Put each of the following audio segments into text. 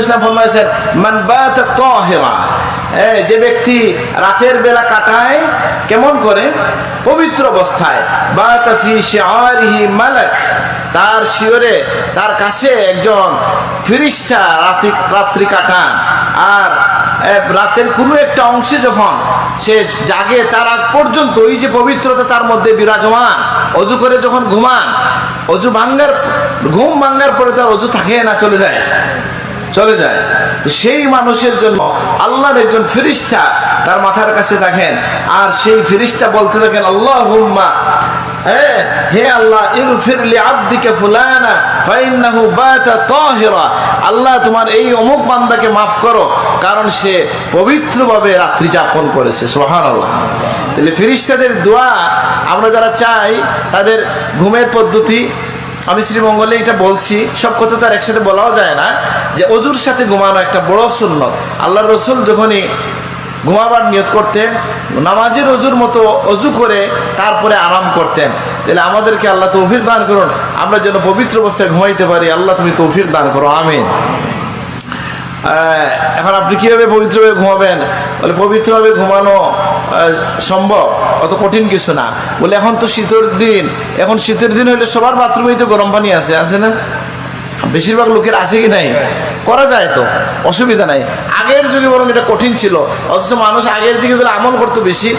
ইসলাম ফরমাইছেন মান বাত হ্যাঁ, যে ব্যক্তি রাতের বেলা কাটায় কেমন করে? পবিত্র অবস্থায়। তার কাছে একজন রাত্রি কাটান। আর রাতের কোনো একটা অংশে যখন সে জাগে তার আগ পর্যন্ত ওই যে পবিত্রতা তার মধ্যে বিরাজমান। অজু করে যখন ঘুমান অজু ভাঙ্গার ঘুম ভাঙ্গার পরে তার অজু থাকে না চলে যায়। চলে যায়। তো সেই মানুষের জন্য আল্লাহর একজন ফিরিস্তা তার মাথার কাছে দেখেন আর সেই ফিরিস্তা বলতে থাকেন আল্লাহ হুম্মা হে আল্লাহ ইগফিরলি আব্দিকে ফুলানা, ফাইন্নাহু বাতা তাহিরা। আল্লাহ তোমার এই অমুক বান্দাকে মাফ করো, কারণ সে পবিত্রভাবে রাত্রি যাপন করেছে। সুবহানাল্লাহ। তাহলে ফিরিস্তাদের দোয়া আমরা যারা চাই, তাদের ঘুমের পদ্ধতি আমি শ্রীমঙ্গলে এটা বলছি, সব কথা তো আর একসাথে বলাও যায় না, যে অজুর সাথে ঘুমানো একটা বড় শূন্য আল্লাহ রসুল যখনই ঘুমাবার নিয়ত করতেন, নামাজের অজুর মতো অজু করে তারপরে আরাম করতেন। তাহলে আমাদেরকে আল্লাহ তৌফিক দান করুন, আমরা যেন পবিত্র অবস্থায় ঘুমাইতে পারি, আল্লাহ তুমি তৌফিক দান করো, আমিন। এখন আপনি কীভাবে পবিত্রভাবে ঘুমাবেন? বলে, পবিত্রভাবে ঘুমানো সম্ভব, অত কঠিন কিছু না। বলে, এখন তো শীতের দিন। এখন শীতের দিন হলে সবার বাথরুমেই তো গরম পানি আছে আছে না? বেশিরভাগ লোকের আছে কি নাই? করা যায় তো, অসুবিধা নাই। আগের যুগে বরং এটা কঠিন ছিল, অথচ মানুষ আগের যুগে আমল করতো বেশি,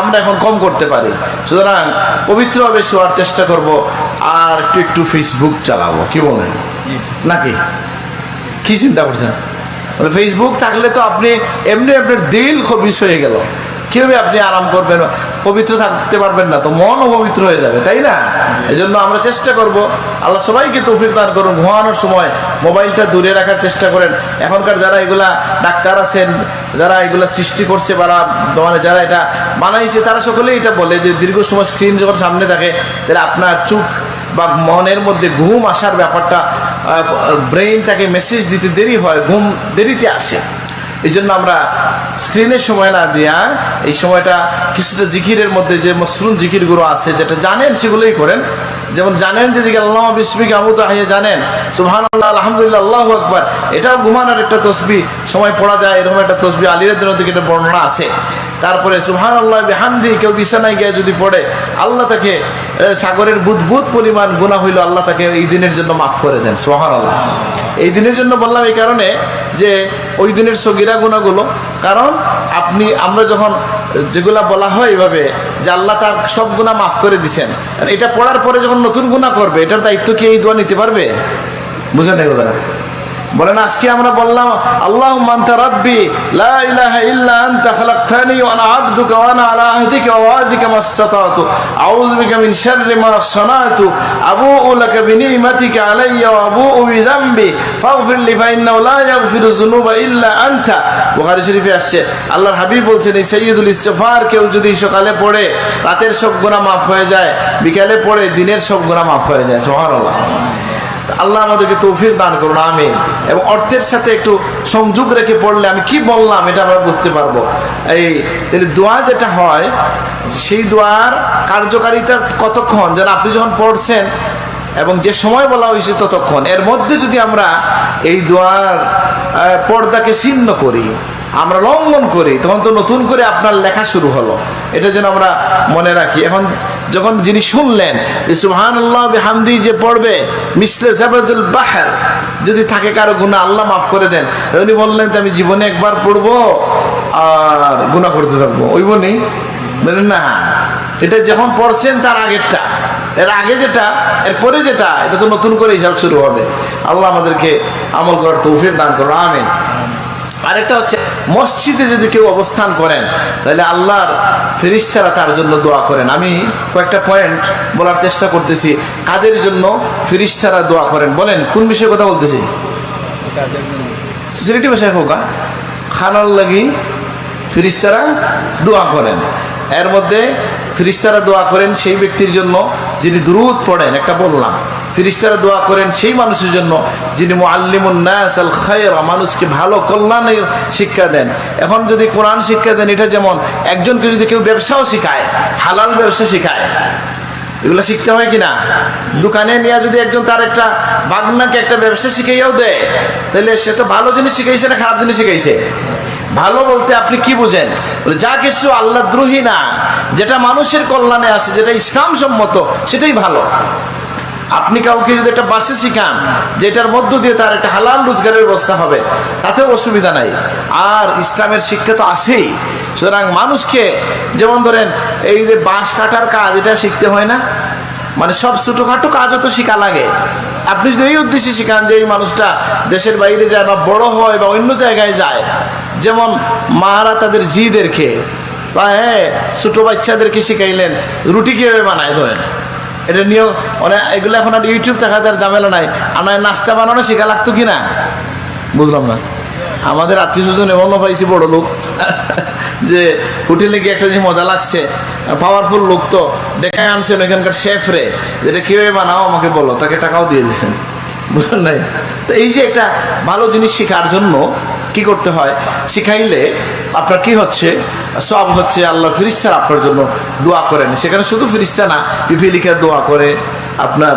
আমরা এখন কম করতে পারি। সুতরাং পবিত্রভাবে শোয়ার চেষ্টা করব, আর একটু একটু ফেসবুক চালাবো, কি বলেন? নাকি? কি চিন্তা করছেন? ফেসবুক থাকলে তো আপনি এমনি আপনার দিল খবিস হয়ে গেল। কীভাবে আপনি আরাম করবেন? পবিত্র থাকতে পারবেন না, তো মনও পবিত্র হয়ে যাবে, তাই না? এই জন্য আমরা চেষ্টা করব, আল্লাহ সবাইকে তৌফিক দান করুন, ঘুমানোর সময় মোবাইলটা দূরে রাখার চেষ্টা করেন। এখনকার যারা এগুলা ডাক্তার আছেন, যারা এগুলা সৃষ্টি করছে বা মানে যারা এটা বানাইছে, তারা সকলেই এটা বলে যে দীর্ঘ সময় স্ক্রিন যখন সামনে থাকে, তাহলে আপনার চোখ বা মনের মধ্যে ঘুম আসার ব্যাপারটা ব্রেইন তাকে মেসেজ দিতে দেরি হয়, ঘুম দেরিতে আসে। এই জন্য আমরা স্ক্রিনের সময় না দিয়া এই সময়টা কিছুটা জিকিরের মধ্যে যে মসরুন জিকিরগুলো আছে, যেটা জানেন সেগুলোই করেন। যেমন জানেন যে আল্লাহ বিসমিক আমুদ আহিয়ে জানেন। সুবহান আল্লাহ আলহামদুলিল্লাহ, আল্লাহ আকবার। এটাও ঘুমানোর একটা তসবি, সময় পড়া যায়, এরকম একটা তসবি আলিরাদের দিকে একটা বর্ণনা আছে। তারপরে সুহান আল্লাহ বেহান্দি কেউ বিছানায় গিয়ে যদি পড়ে, আল্লাহ তাকে সাগরের বুদবুদ পরিমাণ গুণা হইল, আল্লাহ তাকে এই দিনের জন্য মাফ করে দেন সোহান আল্লাহ এই দিনের জন্য বললাম এই কারণে যে ওই দিনের সগিরা গুণাগুলো কারণ আপনি, আমরা যখন যেগুলা বলা হয় এভাবে, যে আল্লাহ তার সব গুণা মাফ করে দিছেন, এটা পড়ার পরে যখন নতুন গুণা করবে, এটার দায়িত্ব কি এই দোয়া নিতে পারবে? বুঝেন এগুলো বলেন, আজকে আমরা বললাম আল্লাহ মান্তা রাব্বি, লা ইলাহা ইল্লা আনতা খালাকতানি ওয়া আনা আবদুকা ওয়া আনা আলা আহদিকা ওয়া ওয়াদিকা আউযু বিকা মিন শাররি মা সানাতু। আবুউ লাকা বিনিমাতিকা আলাইয়া ওয়া আবুউ বিযামবি। ফাগফির লি ফা ইন্নাহু লা ইয়াগফিরু যুনুবা ইল্লা আনতা। বুখারী শরীফে আসছে, আল্লাহর হাবিব বলছেন, এই সাইয়্যিদুল কেউ যদি সকালে পড়ে, রাতের সব গুনাহ মাফ হয়ে যায়, বিকালে পড়ে, দিনের সব গুনাহ মাফ হয়ে যায়। সুবহানাল্লাহ। আল্লাহ আমাদেরকে তৌফিক দান করুন আমি এবং অর্থের সাথে একটু সংযোগ রেখে পড়লে আমি কি বললাম, এটা আমরা বুঝতে পারব। এই, তাহলে দোয়া যেটা হয়, সেই দোয়ার কার্যকারিতা কতক্ষণ? যেন আপনি যখন পড়ছেন এবং যে সময় বলা হয়েছে ততক্ষণ। এর মধ্যে যদি আমরা এই দোয়ার পর্দাকে ছিন্ন করি, আমরা লঙ্ঘন করি, তখন তো নতুন করে আপনার লেখা শুরু হলো। এটা যেন আমরা মনে রাখি। এখন যখন যিনি শুনলেন যে সুহান আল্লাহ হামদি যে পড়বে, মিসলে জাবাদুল বাহার, যদি থাকে কারও গুণা আল্লাহ মাফ করে দেন। উনি বললেন আমি জীবনে একবার পড়ব আর গুণা করতে থাকব। ওই বনি বলেন না এটা যখন পড়ছেন তার আগেরটা। এর আগে যেটা, এর পরে যেটা, এটা তো নতুন করে হিসাব শুরু হবে। আল্লাহ আমাদেরকে আমল করার তৌফিক দান করো আমিন। আরেকটা হচ্ছে মসজিদে যদি কেউ অবস্থান করেন, তাহলে আল্লাহর ফেরিস্তারা তার জন্য দোয়া করেন। আমি কয়েকটা পয়েন্ট বলার চেষ্টা করতেছি। কাদের জন্য ফেরিস্তারা দোয়া করেন? বলেন, কোন বিষয়ে কথা বলতেছি? সিলেটি ভাষায় হোক খানার লাগি ফিরিস্তারা দোয়া করেন। এর মধ্যে ফিরিস্তারা দোয়া করেন সেই ব্যক্তির জন্য যিনি দুরুদ পড়েন, একটা বললাম। ফিরিস্তারা দোয়া করেন সেই মানুষের জন্য যিনি মুআল্লিমুন নাস আল খায়রা, মানুষকে ভালো কল্যাণের শিক্ষা দেন। এখন যদি কোরআন শিক্ষা দেন, এটা যেমন একজনকে যদি কেউ ব্যবসাও শেখায়, হালাল ব্যবসা শেখায়, এগুলো শিখতে হয় কি না দোকানে নিয়ে যদি একজন তার একটা বাগনাকে একটা ব্যবসা শিখাইয়াও দেয়, তাহলে সে তো ভালো জিনিস শিখাইছে না খারাপ জিনিস শিখাইছে? ভালো বলতে আপনি কি বুঝেন? যা কিছু আল্লাহ দ্রোহী না, যেটা মানুষের কল্যাণে আসে, যেটা ইসলাম সম্মত, সেটাই ভালো। আপনি কাউকে যদি একটা বাসে শিখান, যেটার মধ্য দিয়ে তার একটা হালাল রোজগারের ব্যবস্থা হবে, তাতেও অসুবিধা নাই। আর ইসলামের শিক্ষা তো আছেই। সুতরাং মানুষকে, যেমন ধরেন, এই যে বাঁশ কাটার কাজ, এটা শিখতে হয় না? মানে সব ছোটোখাটো কাজও তো শেখা লাগে। আপনি যদি এই উদ্দেশ্যে শিখান যে এই মানুষটা দেশের বাইরে যায় বা বড় হয় বা অন্য জায়গায় যায়, যেমন মারা তাদের জিদেরকে, বা হ্যাঁ ছোটো বাচ্চাদেরকে শিখাইলেন, রুটি কীভাবে বানায় ধরেন? এটা নিয়েও অনেক এগুলো এখন আর ইউটিউব দেখা তার ঝামেলা নাই। আমার নাস্তা বানানো শেখা লাগতো কি না? বুঝলাম না। আমাদের আত্মীয় স্বজন এমনও পাইছি বড় লোক, যে হোটেলে গিয়ে একটা জিনিস মজা লাগছে পাওয়ারফুল লোক তো, ডেকায় আনছেন এখানকার শেফ রে যেটা কীভাবে বানাও আমাকে বলো, তাকে টাকাও দিয়ে দিচ্ছেন বুঝলেন নাই? তো এই যে একটা ভালো জিনিস শেখার জন্য কি করতে হয়? শিখাইলে আপনার কি হচ্ছে? সব হচ্ছে আল্লাহ ফিরিস্তার আপনার জন্য দোয়া করেন। সেখানে শুধু ফিরিস্তা না পিপিলিকা দোয়া করে। আপনার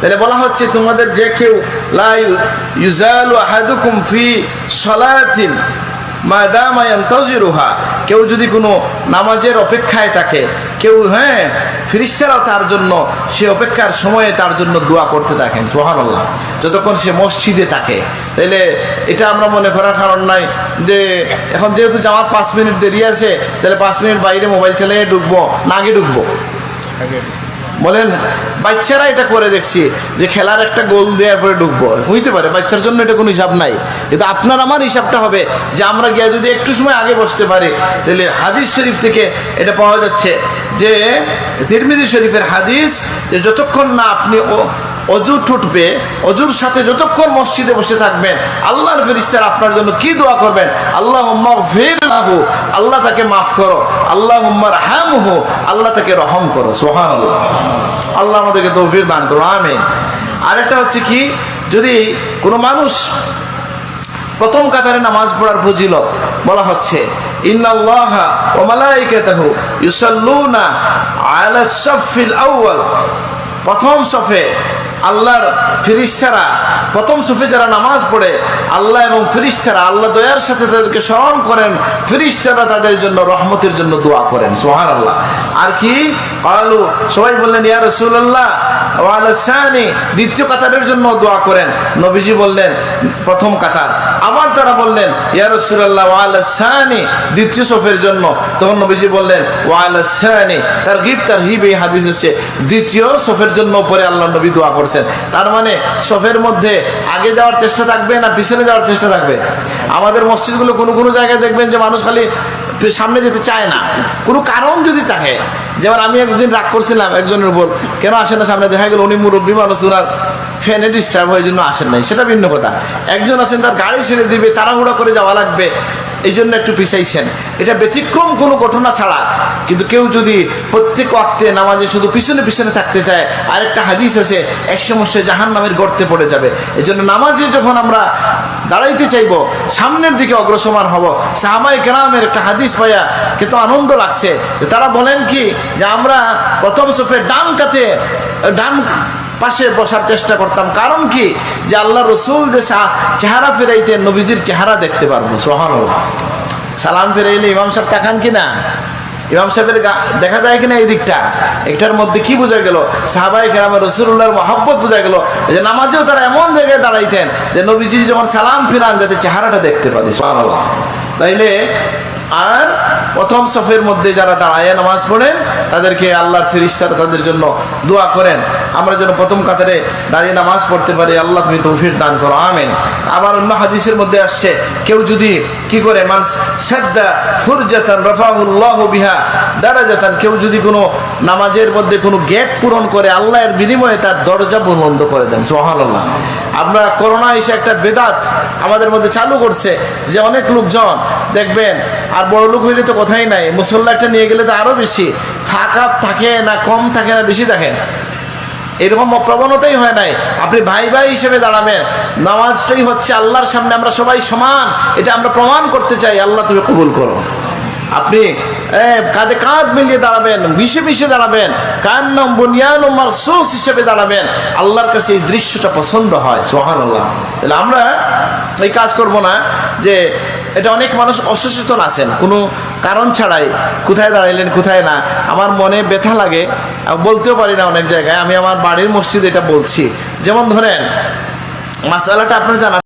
তাহলে বলা হচ্ছে তোমাদের যে কেউ ইউজালু কেউ যদি কোনো নামাজের অপেক্ষায় থাকে, কেউ হ্যাঁ ফিরিস্তারাও তার জন্য, সে অপেক্ষার সময়ে তার জন্য দোয়া করতে থাকেন সোহানাল্লাহ যতক্ষণ সে মসজিদে থাকে। তাহলে এটা আমরা মনে করার কারণ নাই যে, এখন যেহেতু জামাত পাঁচ মিনিট দেরি আছে, তাহলে পাঁচ মিনিট বাইরে মোবাইল চালিয়ে ঢুকবো, না আগে ঢুকবো। বলেন, বাচ্চারা এটা করে দেখছি যে খেলার একটা গোল দেওয়ার পরে ঢুকবো। হইতে পারে, বাচ্চার জন্য এটা কোনো হিসাব নাই। কিন্তু আপনার আমার হিসাবটা হবে যে আমরা গিয়ে যদি একটু সময় আগে বসতে পারি, তাহলে হাদিস শরীফ থেকে এটা পাওয়া যাচ্ছে যে তিরমিদি শরীফের হাদিস যে যতক্ষণ না আপনি অজু ঠুটবে অজুর সাথে যতক্ষণ মসজিদে বসে থাকবেন, আল্লাহর ফেরিস্তার আপনার জন্য কি দোয়া করবেন? আল্লাহ ফের আল্লাহ তাকে মাফ করো আল্লাহ হাম হো আল্লাহ তাকে রহম করো সোহান আল্লাহ আল্লাহ আমাদেরকে তৌফির দান করো আমিন। আরেকটা হচ্ছে কি, যদি কোনো মানুষ প্রথম কাতারে নামাজ পড়ার ফজিলত বলা হচ্ছে আউয়াল, প্রথম সফে আল্লাহর ফিরিস্তারা, প্রথম সুফে যারা নামাজ পড়ে, আল্লাহ এবং ফিরিস্তারা, আল্লাহ দয়ার সাথে তাদেরকে স্মরণ করেন, ফিরিস্তারা তাদের জন্য রহমতের জন্য দোয়া করেন সোহান আল্লাহ আর কি? আলু সবাই বললেন, ইয়া রসুল্লাহ দ্বিতীয় কাতারের জন্য দোয়া করেন। নবীজি বললেন, প্রথম কাতার। আবার তারা বললেন ইয়ারসুল্লাহ দ্বিতীয় সফের জন্য। তখন নবীজি বললেন ওয়ালি তার গিব তার হিব, এই হাদিস হচ্ছে দ্বিতীয় সফের জন্য পরে আল্লাহ নবী দোয়া করছেন। তার মানে সফের মধ্যে আগে যাওয়ার চেষ্টা থাকবে না পিছনে যাওয়ার চেষ্টা থাকবে? আমাদের মসজিদগুলো কোনো কোনো জায়গায় দেখবেন যে মানুষ খালি সামনে যেতে চায় না। কোনো কারণ যদি থাকে, যেমন আমি একদিন রাগ করছিলাম একজনের উপর, কেন আসে না সামনে? দেখা গেল উনি মুরব্বী মানুষ ওনার ফ্যানে ডিস্টার্ব হয়ে জন্য আসেন নাই। সেটা ভিন্ন কথা। একজন আছেন, তার গাড়ি ছেড়ে দিবে, তাড়াহুড়া করে যাওয়া লাগবে। এই জন্য একটু পিছাইছেন। এটা ব্যতিক্রম কোনো ঘটনা ছাড়া। কিন্তু কেউ যদি প্রত্যেক অক্তে নামাজে শুধু পিছনে পিছনে থাকতে চায়, আরেকটা হাদিস আছে, এক সমস্যায় জাহান নামের গর্তে পড়ে যাবে। এই জন্য নামাজে যখন আমরা দাঁড়াইতে চাইব, সামনের দিকে অগ্রসমান হব। সাহাবাই কেরামের একটা হাদিস পাইয়া কিন্তু আনন্দ লাগছে। তারা বলেন কি, যে আমরা প্রথম সফে ডান কাতে, ডান পাশে বসার চেষ্টা করতাম। কারণ কি? যে আল্লাহ রসুল যে চেহারা ফেরাইতেন, নবীজির চেহারা দেখতে পারব সোহান সালাম ফেরাইলে ইমাম সাহেব তাকান কি না? ইমাম সাহেবের দেখা যায় কিনা এই দিকটা? এটার মধ্যে কি বোঝা গেল? সাহাবাই কেরাম রসুল্লাহর মহব্বত বোঝা গেল যে নামাজেও তারা এমন জায়গায় দাঁড়াইতেন যে নবীজি যখন সালাম ফিরান, যাতে চেহারাটা দেখতে পারি। তাইলে আর প্রথম সফের মধ্যে যারা দাঁড়ায় নামাজ পড়েন, তাদেরকে আল্লাহর ফিরিস্তারা তাদের জন্য দোয়া করেন। আমরা যেন প্রথম কাতারে দাঁড়িয়ে নামাজ পড়তে পারি, আল্লাহ তুমি তৌফিক দান করো, আমেন। আবার অন্য হাদিসের মধ্যে আসছে, কেউ যদি কি করে মানুষ সাদ্দা বিহা দারাজাতান কেউ যদি কোনো নামাজের মধ্যে কোনো গ্যাপ পূরণ করে, আল্লাহর বিনিময়ে তার দরজা বন্ধ করে দেন। সুবহানাল্লাহ। আমরা করোনা এসে একটা বেদাত আমাদের মধ্যে চালু করছে যে অনেক লোকজন দেখবেন, আর বড় লোক হইলে তো কথাই নাই মুসল্লা একটা নিয়ে গেলে তো আরও বেশি, ফাঁকা থাকে না, কম থাকে না, বেশি থাকে। এরকম প্রবণতাই হয় নাই। আপনি ভাই ভাই হিসেবে দাঁড়াবেন, নামাজটাই হচ্ছে আল্লাহর সামনে আমরা সবাই সমান, এটা আমরা প্রমাণ করতে চাই, আল্লাহ তুমি কবুল করো। আপনি কাঁধে কাঁধ মিলিয়ে দাঁড়াবেন, মিশে মিশে দাঁড়াবেন, কান্নম বুনিয়ান হিসেবে দাঁড়াবেন। আল্লাহর কাছে এই দৃশ্যটা পছন্দ হয় সোহান আল্লাহ তাহলে আমরা এই কাজ করব না যে এটা অনেক মানুষ অসচেতন আছেন, কোনো কারণ ছাড়াই, কোথায় দাঁড়াইলেন, কোথায় না। আমার মনে ব্যথা লাগে বলতেও পারি না অনেক জায়গায়, আমি আমার বাড়ির মসজিদে এটা বলছি। যেমন ধরেন, মাসালাটা আপনার জানা